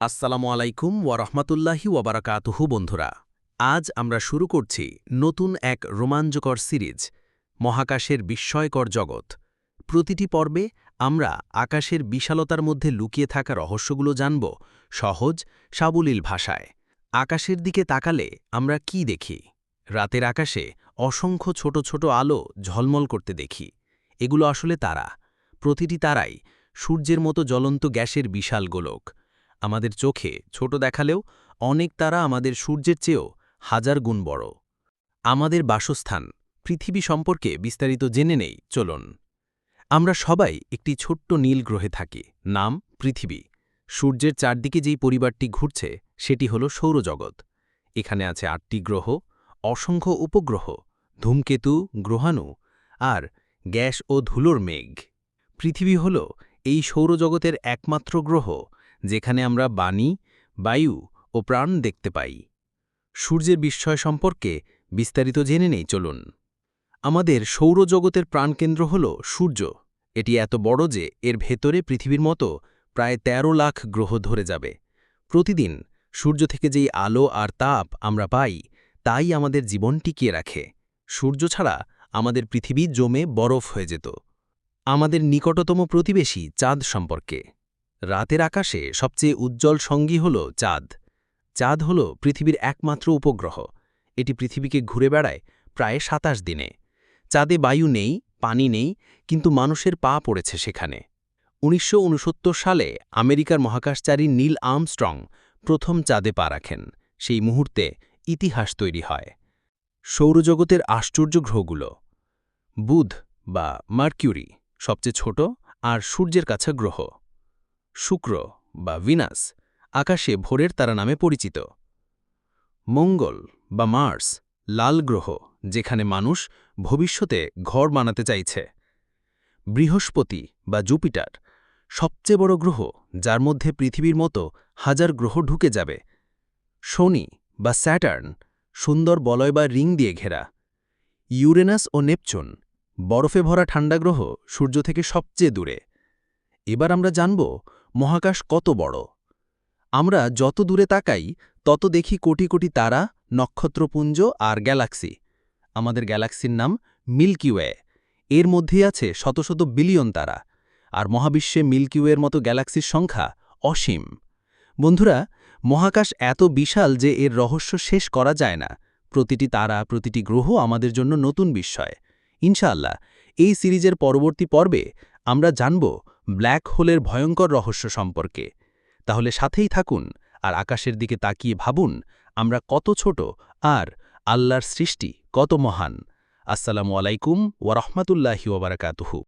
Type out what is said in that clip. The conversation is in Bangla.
আসসালামু আলাইকুম ওয়ারহমাতুল্লাহি ওয়াবারাকাতুহু বন্ধুরা। আজ আমরা শুরু করছি নতুন এক রোমাঞ্চকর সিরিজ, মহাকাশের বিস্ময়কর জগৎ। প্রতিটি পর্বে আমরা আকাশের বিশালতার মধ্যে লুকিয়ে থাকা রহস্যগুলো জানব সহজ, সাবলীল ভাষায়। আকাশের দিকে তাকালে আমরা কি দেখি? রাতের আকাশে অসংখ্য ছোট ছোট আলো ঝলমল করতে দেখি। এগুলো আসলে তারা। প্রতিটি তারাই সূর্যের মতো জ্বলন্ত গ্যাসের বিশাল গোলক। আমাদের চোখে ছোট দেখালেও অনেক তারা আমাদের সূর্যের চেয়েও হাজার গুণ বড়। আমাদের বাসস্থান, পৃথিবী সম্পর্কে বিস্তারিত জেনে নেই, চলুন। আমরা সবাই একটি ছোট্ট নীল গ্রহে থাকি, নাম পৃথিবী। সূর্যের চারদিকে যেই পরিবারটি ঘুরছে, সেটি হল সৌরজগৎ। এখানে আছে আটটি গ্রহ, অসংখ্য উপগ্রহ, ধূমকেতু, গ্রহাণু আর গ্যাস ও ধুলোর মেঘ। পৃথিবী হল এই সৌরজগতের একমাত্র গ্রহ যেখানে আমরা বাণী, বায়ু ও প্রাণ দেখতে পাই। সূর্যের বিস্ময় সম্পর্কে বিস্তারিত জেনে নেই, চলুন। আমাদের সৌরজগতের প্রাণকেন্দ্র হল সূর্য। এটি এত বড় যে এর ভেতরে পৃথিবীর মতো প্রায় ১৩ লাখ গ্রহ ধরে যাবে। প্রতিদিন সূর্য থেকে যেই আলো আর তাপ আমরা পাই, তাই আমাদের জীবন টিকিয়ে রাখে। সূর্য ছাড়া আমাদের পৃথিবী জমে বরফ হয়ে যেত। আমাদের নিকটতম প্রতিবেশী চাঁদ সম্পর্কে। রাতের আকাশে সবচেয়ে উজ্জ্বল সঙ্গী হল চাঁদ। চাঁদ হল পৃথিবীর একমাত্র উপগ্রহ। এটি পৃথিবীকে ঘুরে বেড়ায় প্রায় সাতাশ দিনে। চাঁদে বায়ু নেই, পানি নেই, কিন্তু মানুষের পা পড়েছে সেখানে। উনিশশো উনসত্তর সালে আমেরিকার মহাকাশচারী নীল আর্মস্ট্রং প্রথম চাঁদে পা রাখেন। সেই মুহূর্তে ইতিহাস তৈরি হয়। সৌরজগতের আশ্চর্য গ্রহগুলো। বুধ বা মার্কিউরি সবচেয়ে ছোট আর সূর্যের কাছে গ্রহ। শুক্র বা ভিনাস আকাশে ভোরের তারা নামে পরিচিত। মঙ্গল বা মার্স লাল গ্রহ, যেখানে মানুষ ভবিষ্যতে ঘর বানাতে চাইছে। বৃহস্পতি বা জুপিটার সবচেয়ে বড় গ্রহ, যার মধ্যে পৃথিবীর মতো হাজার গ্রহ ঢুকে যাবে। শনি বা স্যাটার্ন সুন্দর বলয় বা রিং দিয়ে ঘেরা। ইউরেনাস ও নেপচুন বরফে ভরা ঠান্ডা গ্রহ সূর্য থেকে সবচেয়ে দূরে। এবার আমরা জানব মহাকাশ কত বড়? আমরা যত দূরে তাকাই, তত দেখি কোটি কোটি তারা, নক্ষত্রপুঞ্জ আর গ্যালাক্সি। আমাদের গ্যালাক্সির নাম মিল্কিওয়ে এর মধ্যেই আছে শত শত বিলিয়ন তারা। আর মহাবিশ্বে মিল্কিওয়ের মতো গ্যালাক্সির সংখ্যা অসীম। বন্ধুরা, মহাকাশ এত বিশাল যে এর রহস্য শেষ করা যায় না। প্রতিটি তারা, প্রতিটি গ্রহ আমাদের জন্য নতুন বিস্ময়। ইনশাআল্লাহ, এই সিরিজের পরবর্তী পর্বে আমরা জানব ব্ল্যাক হোলের ভয়ঙ্কর রহস্য সম্পর্কে। তাহলে সাথেই থাকুন আর আকাশের দিকে তাকিয়ে ভাবুন, আমরা কত ছোট আর আল্লাহর সৃষ্টি কত মহান। আসসালামু আলাইকুম ওয়ারহমতুল্লাহি ওবরাকাতুহু